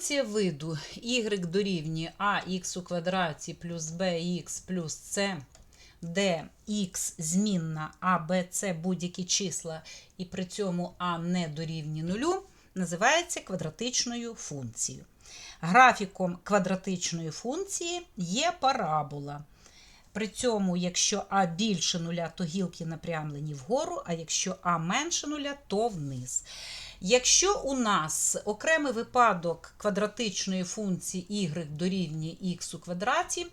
функція виду y дорівнює ax у квадраті плюс bx плюс c, де x змінна, а b, c будь-які числа, і при цьому а не дорівнює нулю, називається квадратичною функцією. Графіком квадратичної функції є парабола. При цьому, якщо а більше нуля, то гілки напрямлені вгору, а якщо а менше нуля, то вниз. Якщо у нас окремий випадок квадратичної функції y дорівнює x у квадраті,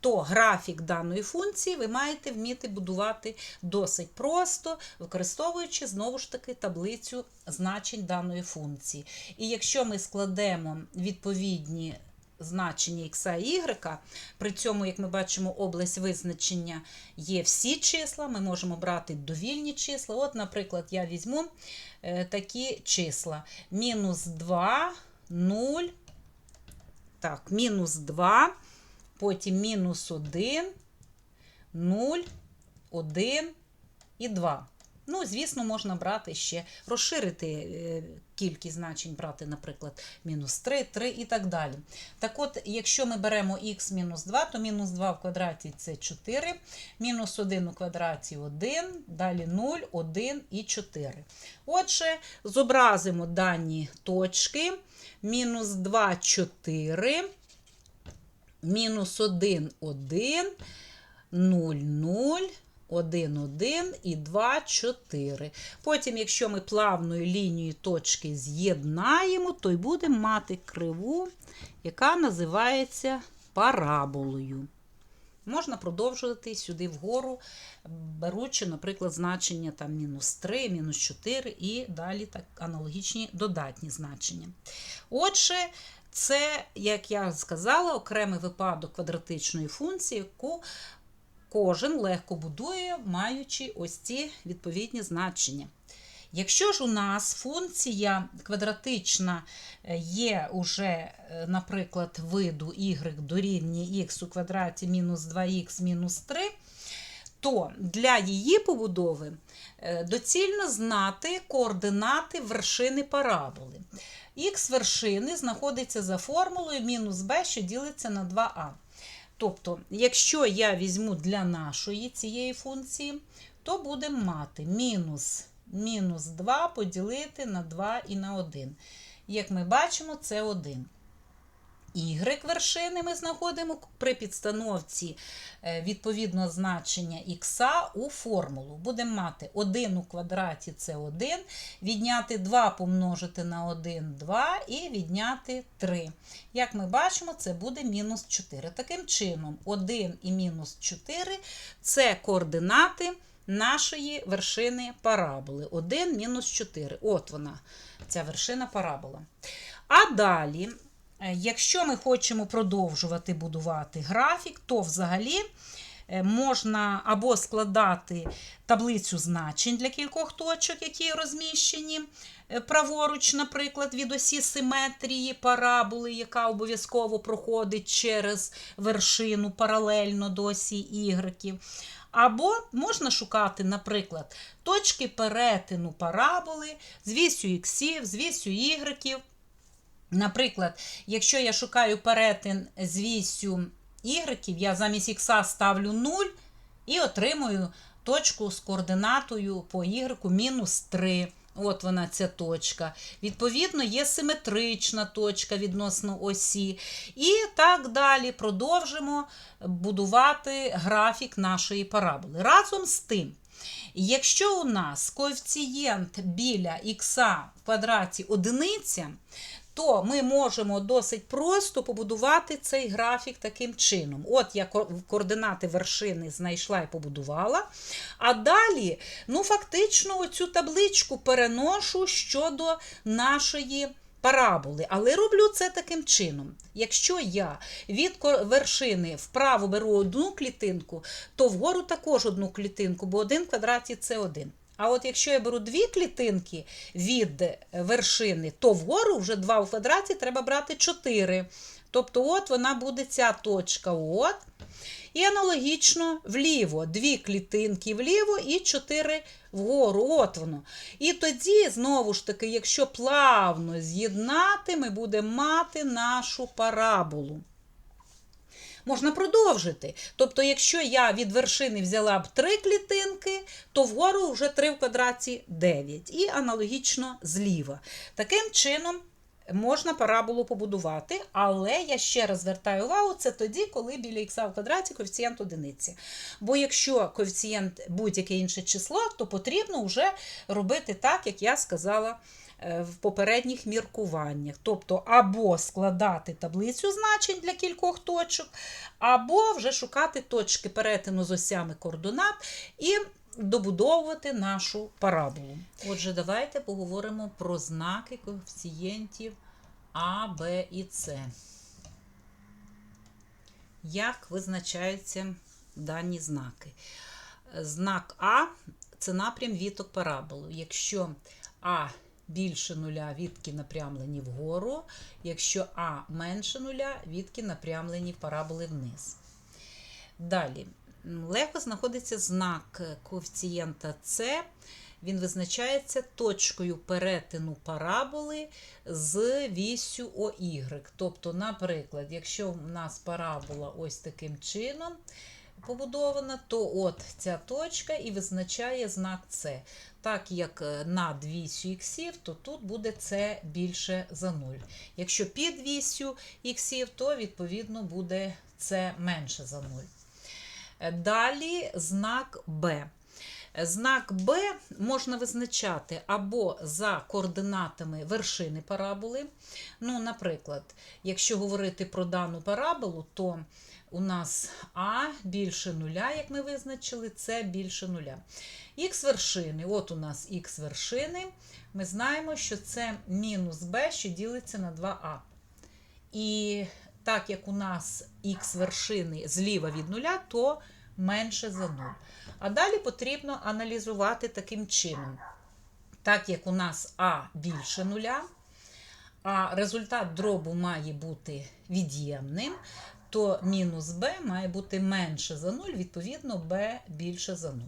то графік даної функції ви маєте вміти будувати досить просто, використовуючи знову ж таки таблицю значень даної функції. І якщо ми складемо відповідні значення x і y, при цьому, як ми бачимо, область визначення є всі числа, ми можемо брати довільні числа. От, наприклад, я візьму е, такі числа: мінус 2, 0, так, мінус 2, потім мінус 1, 0, 1 і 2. Ну, звісно, можна брати ще, розширити е, кількість значень, брати, наприклад, мінус 3, 3 і так далі. Так от, якщо ми беремо х мінус 2, то мінус 2 в квадраті це 4, мінус 1 у квадраті 1, далі 0, 1 і 4. Отже, зобразимо дані точки. Мінус 2, 4, мінус 1, 1, 0, 0, 1, 1 і 2, 4. Потім, якщо ми плавною лінією точки з'єднаємо, то й будемо мати криву, яка називається параболою. Можна продовжувати сюди вгору, беручи, наприклад, значення там мінус 3, мінус 4 і далі так аналогічні додатні значення. Отже, це, як я сказала, окремий випадок квадратичної функції, яку кожен легко будує, маючи ось ці відповідні значення. Якщо ж у нас функція квадратична е, є уже, е, наприклад, виду y дорівнює x у квадраті мінус 2х мінус 3, то для її побудови е, доцільно знати координати вершини параболи. Х вершини знаходиться за формулою мінус b, що ділиться на 2а. Тобто, якщо я візьму для нашої цієї функції, то будемо мати мінус мінус 2 поділити на 2 і на 1. Як ми бачимо, це 1. Y вершини ми знаходимо при підстановці е, відповідного значення х у формулу. Будемо мати 1 у квадраті це 1, відняти 2 помножити на 1 2 і відняти 3. Як ми бачимо, це буде мінус 4. Таким чином, 1 і мінус 4 це координати нашої вершини параболи. 1 мінус 4. От вона, ця вершина парабола. А далі. Е, Якщо ми хочемо продовжувати будувати графік, то взагалі е, можна або складати таблицю значень для кількох точок, які розміщені е, праворуч, наприклад, від осі симетрії параболи, яка обов'язково проходить через вершину паралельно до осі Y. Або можна шукати, наприклад, точки перетину параболи з вісю іксів, з вісю ігреків. Наприклад, якщо я шукаю перетин з вісю ігреків, я замість х ставлю 0 і отримую точку з координатою по ігреку мінус 3. От вона ця точка. Відповідно, є симетрична точка відносно осі. І так далі продовжимо будувати графік нашої параболи. Разом з тим, якщо у нас коефіцієнт біля х в квадраті одиниця, то ми можемо досить просто побудувати цей графік таким чином. От я координати вершини знайшла і побудувала. А далі, ну, фактично, оцю табличку переношу щодо нашої. Параболи, але роблю це таким чином. Якщо я від вершини вправо беру одну клітинку, то вгору також одну клітинку, бо один квадраті це один. А от якщо я беру дві клітинки від вершини, то вгору вже 2 у квадраті треба брати 4. Тобто, от вона буде ця точка. от. І аналогічно вліво. Дві клітинки вліво і чотири вгору. От воно. І тоді, знову ж таки, якщо плавно з'єднати, ми будемо мати нашу параболу. Можна продовжити. Тобто, якщо я від вершини взяла б 3 клітинки, то вгору вже 3 в квадраті 9. І аналогічно зліва. Таким чином. Можна параболу побудувати, але я ще раз звертаю увагу, це тоді, коли біля х в квадраті коефіцієнт одиниці. Бо якщо коефіцієнт будь-яке інше число, то потрібно вже робити так, як я сказала в попередніх міркуваннях. Тобто або складати таблицю значень для кількох точок, або вже шукати точки перетину з осями координат і добудовувати нашу параболу. Отже, давайте поговоримо про знаки коефіцієнтів А, Б і С. Як визначаються дані знаки? Знак А це напрям віток параболу. Якщо А більше нуля, відки напрямлені вгору, якщо А менше нуля, відки напрямлені параболи вниз. Далі, легко знаходиться знак коефіцієнта С. Він визначається точкою перетину параболи з вісю ОY. Тобто, наприклад, якщо в нас парабола ось таким чином побудована, то от ця точка і визначає знак С. Так як над вісю іксів, то тут буде С більше за 0. Якщо під вісю іксів, то відповідно буде С менше за 0. Далі знак Б. Знак Б можна визначати або за координатами вершини параболи. Ну, Наприклад, якщо говорити про дану параболу, то у нас А більше нуля, як ми визначили, С більше нуля. Х вершини, от у нас х вершини, ми знаємо, що це мінус Б, що ділиться на 2А. І так як у нас х вершини зліва від нуля, то менше за 0. А далі потрібно аналізувати таким чином. Так як у нас А більше нуля, а результат дробу має бути від'ємним, то мінус b має бути менше за 0, відповідно, b більше за 0.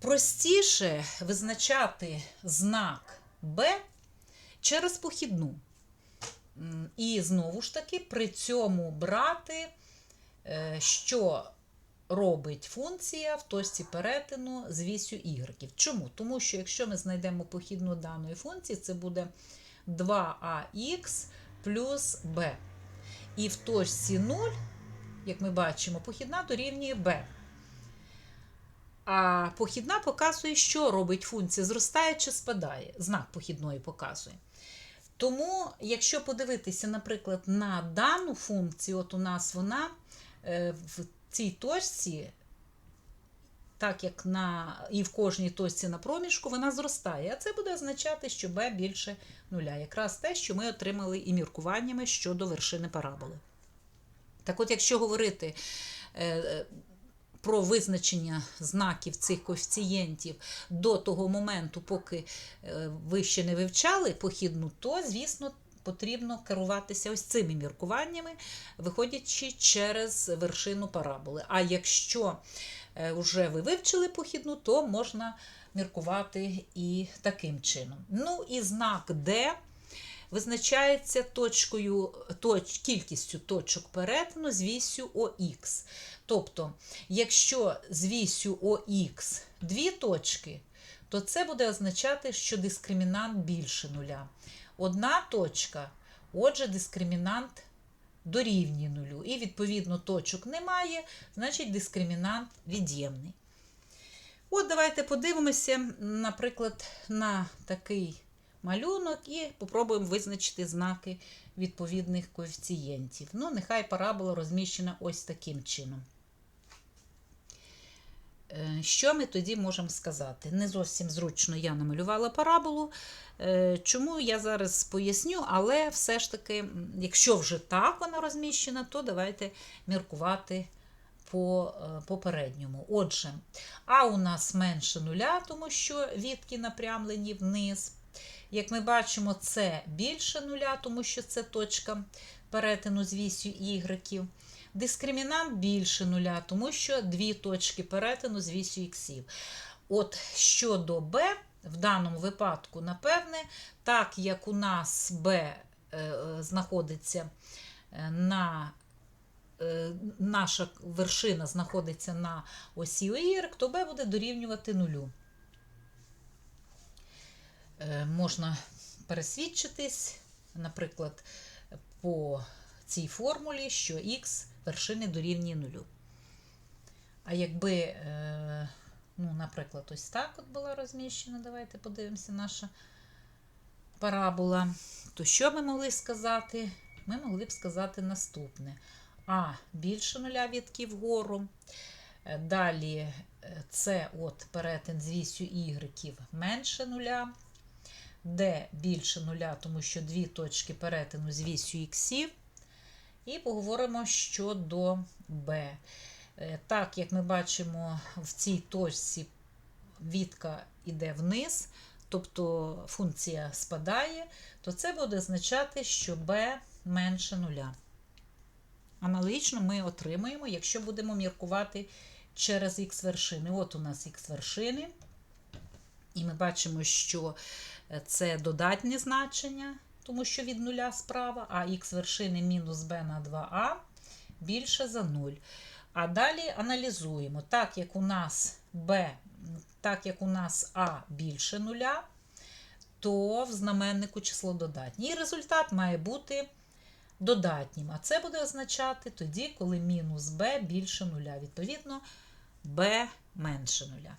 Простіше визначати знак b через похідну. І знову ж таки, при цьому брати, е, що робить функція в точці перетину з вісю y. Чому? Тому що якщо ми знайдемо похідну даної функції, це буде 2ax плюс b. І в точці 0, як ми бачимо, похідна дорівнює b. А похідна показує, що робить функція, зростає чи спадає. Знак похідної показує. Тому, якщо подивитися, наприклад, на дану функцію, от у нас вона е, в цій точці, так як на, і в кожній точці на проміжку, вона зростає. А це буде означати, що b більше нуля. Якраз те, що ми отримали і міркуваннями щодо вершини параболи. Так от, якщо говорити е, про визначення знаків цих коефіцієнтів до того моменту, поки е, ви ще не вивчали похідну, то, звісно, потрібно керуватися ось цими міркуваннями, виходячи через вершину параболи. А якщо вже ви вивчили похідну, то можна міркувати і таким чином. Ну і знак D визначається точкою, точ, кількістю точок перетину з вісю ОХ. Тобто, якщо з вісю ОХ дві точки, то це буде означати, що дискримінант більше нуля. Одна точка, отже, дискримінант дорівнює нулю. І, відповідно, точок немає, значить дискримінант від'ємний. От, давайте подивимося, наприклад, на такий малюнок і попробуємо визначити знаки відповідних коефіцієнтів. Ну, нехай парабола розміщена ось таким чином. Що ми тоді можемо сказати? Не зовсім зручно я намалювала параболу. Чому я зараз поясню, але все ж таки, якщо вже так вона розміщена, то давайте міркувати по попередньому. Отже, А у нас менше нуля, тому що відки напрямлені вниз. Як ми бачимо, це більше нуля, тому що це точка перетину з вісю ігреків. Дискримінант більше нуля, тому що дві точки перетину з вісю іксів. От щодо b, в даному випадку, напевне, так як у нас b е, знаходиться е, на е, наша вершина знаходиться на осі Y, то b буде дорівнювати нулю. Можна пересвідчитись, наприклад, по цій формулі, що х вершини дорівнює нулю. А якби, е, ну, наприклад, ось так от була розміщена, давайте подивимося наша парабола, то що ми могли сказати? Ми могли б сказати наступне. А більше нуля відки вгору. Е, Далі е, це от перетин з вісю y менше нуля. Д більше нуля, тому що дві точки перетину з вісю іксів. І поговоримо щодо Б. Е, Так, як ми бачимо, в цій точці відка йде вниз, тобто функція спадає, то це буде означати, що b менше нуля. Аналогічно ми отримаємо, якщо будемо міркувати через х вершини. От у нас х вершини. І ми бачимо, що е, це додатнє значення, тому що від нуля справа, а х вершини мінус b на 2а більше за 0. А далі аналізуємо. Так як у нас b, так як у нас а більше нуля, то в знаменнику число додатнє. І результат має бути додатнім. А це буде означати тоді, коли мінус b більше нуля. Відповідно, b менше нуля.